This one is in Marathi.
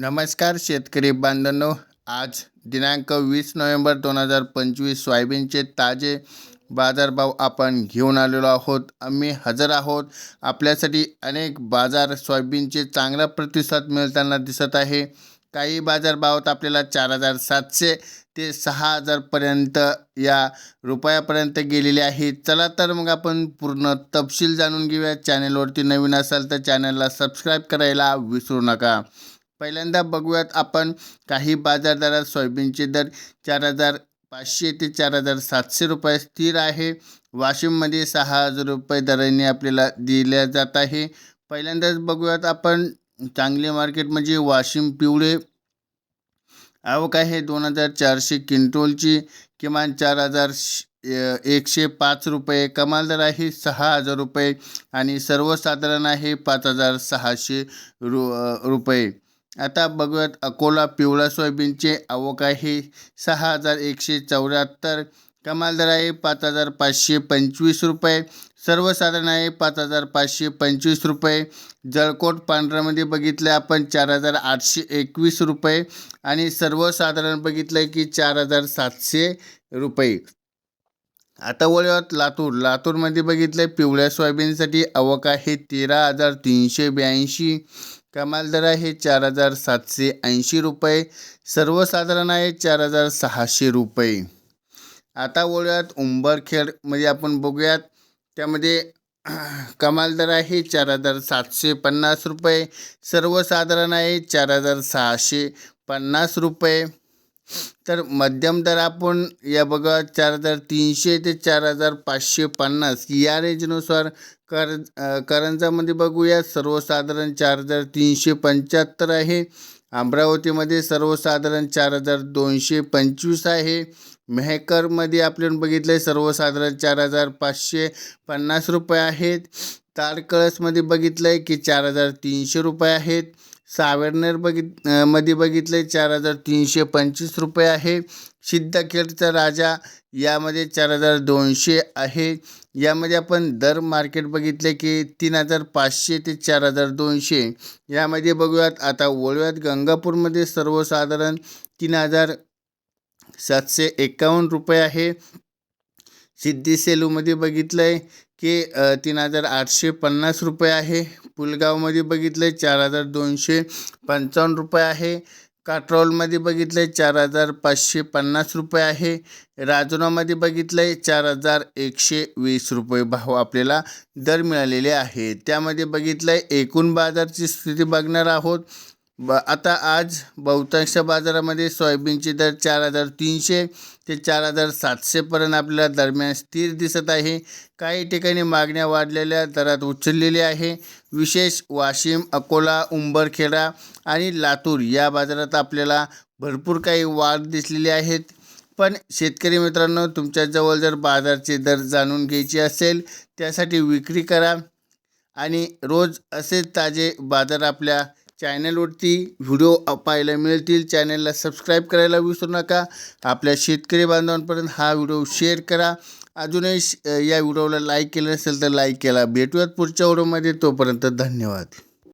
नमस्कार शेतकरी बांधवांनो. आज दिनांक वीस नोव्हेंबर दोन हजार पंचवीस सोयाबीनचे ताजे बाजारभाव आपण घेऊन आलेलो आहोत. आम्ही हजर आहोत. आपल्यासाठी अनेक बाजार सोयाबीनचे चांगला प्रतिसाद मिळताना दिसत आहे. काही बाजारभावात आपल्याला चार हजार सातशे ते सहा हजारपर्यंत या रुपयापर्यंत गेलेले आहे. चला तर मग आपण पूर्ण तपशील जाणून घेऊया. चॅनलवरती नवीन असाल तर चॅनलला सबस्क्राईब करायला विसरू नका. पहिल्यांदा बघूयात आपण काही बाजार दरात सोयाबीनचे दर चार हजार पाचशे ते चार हजार सातशे रुपये स्थिर आहे. वाशिममध्ये सहा हजार रुपये दराने आपल्याला दिल्या जात आहे. पहिल्यांदाच बघूयात आपण चांगले मार्केट म्हणजे वाशिम पिवळे. आवक आहे दोन हजार चारशे क्विंटोलची. किमान चार हजार एकशे पाच रुपये कमाल दर आहे सहा हजार रुपये. आणि सर्वसाधारण आहे पाच हजार सहाशे रु रुपये. आता बघूयात अकोला पिवळा सोयाबीनचे आवक आहे सहा हजार एकशे चौऱ्याहत्तर कमाल दर आहे पाच हजार पाचशे पंचवीस रुपये सर्वसाधारण आहे पाच हजार पाचशे पंचवीस रुपये जळकोट पांढऱ्यामध्ये बघितलं आपण चार हजार आठशे एकवीस रुपये आणि सर्वसाधारण बघितलं आहे की चार हजार सातशे रुपये. आता वळूयात लातूर. लातूरमध्ये बघितलं आहे पिवळ्या सोयाबीनसाठी अवका हे तेरा हजार तीनशे ब्याऐंशी कमाल दर आहे चार हजार सातशे ऐंशी रुपये सर्वसाधारण आहे चार हजार सहाशे रुपये. आता वळूयात उंबरखेडमध्ये आपण बघूयात त्यामध्ये कमाल दर आहे चार हजार सातशे पन्नास रुपये सर्वसाधारण आहे चार हजार सहाशे पन्नास रुपये. तर मध्यम दर आपण या बघा चार हजार तीनशे ते चार हजार पाचशे पन्नास या रेंजनुसार कर करंजामध्ये बघूया. सर्वसाधारण चार हजार तीनशे पंच्याहत्तर आहे. अमरावतीमध्ये सर्वसाधारण चार हजार दोनशे पंचवीस आहे. मेहकरमध्ये आपण बघितलं आहे सर्वसाधारण चार हजार पाचशे पन्नास रुपये आहेत. ताडकळसमध्ये बघितलं आहे की चार हजार तीनशे रुपये आहेत. सावेरनेर बघित मध्ये बघितले चार हजार तीनशे पंचवीस रुपये आहे. सिद्धखेडचा राजा यामध्ये चार हजार दोनशे आहे. यामध्ये आपण दर मार्केट बघितले की तीन हजार पाचशे ते चार हजार दोनशे. यामध्ये बघूयात आता वळूयात गंगापूरमध्ये सर्वसाधारण तीन हजार सातशे एकावन्न रुपये आहे. सिद्धी सेलूमध्ये बघितलं आहे की तीन हजार आठशे पन्नास रुपये आहे. पुलगावमध्ये बघितलं आहे चार हजार दोनशे पंचावन्न रुपये आहे. काट्रोलमध्ये बघितलं आहे चार हजार पाचशे पन्नास रुपये आहे. राजुरामध्ये बघितलं आहे चार हजार एकशे वीस रुपये भाव आपल्याला दर मिळालेले आहे त्यामध्ये बघितलं आहे एकूण बाजारची स्थिती बघणार आहोत. ब आता आज बहुतांश बाजारामध्ये सोयाबीनचे दर चार हजार तीनशे ते चार हजार सातशेपर्यंत आपल्याला दरम्यान स्थिर दिसत आहे. काही ठिकाणी मागण्या वाढलेल्या दरात उचललेल्या आहे. विशेष वाशिम अकोला उंबरखेडा आणि लातूर या बाजारात आपल्याला भरपूर काही वाढ दिसलेली आहेत. पण शेतकरी मित्रांनो तुमच्याजवळ जर बाजारचे दर जाणून घ्यायचे असेल त्यासाठी विक्री करा आणि रोज असेच ताजे बाजार आपल्या चॅनलवरती व्हिडिओ पाहायला मिळतील. चॅनलला सबस्क्राईब करायला विसरू नका. आपल्या शेतकरी बांधवांपर्यंत हा व्हिडिओ शेअर करा. अजूनही या व्हिडिओला लाईक केलं नसेल तर लाईक केला. भेटूयात पुढच्या व्हिडिओमध्ये. तोपर्यंत धन्यवाद.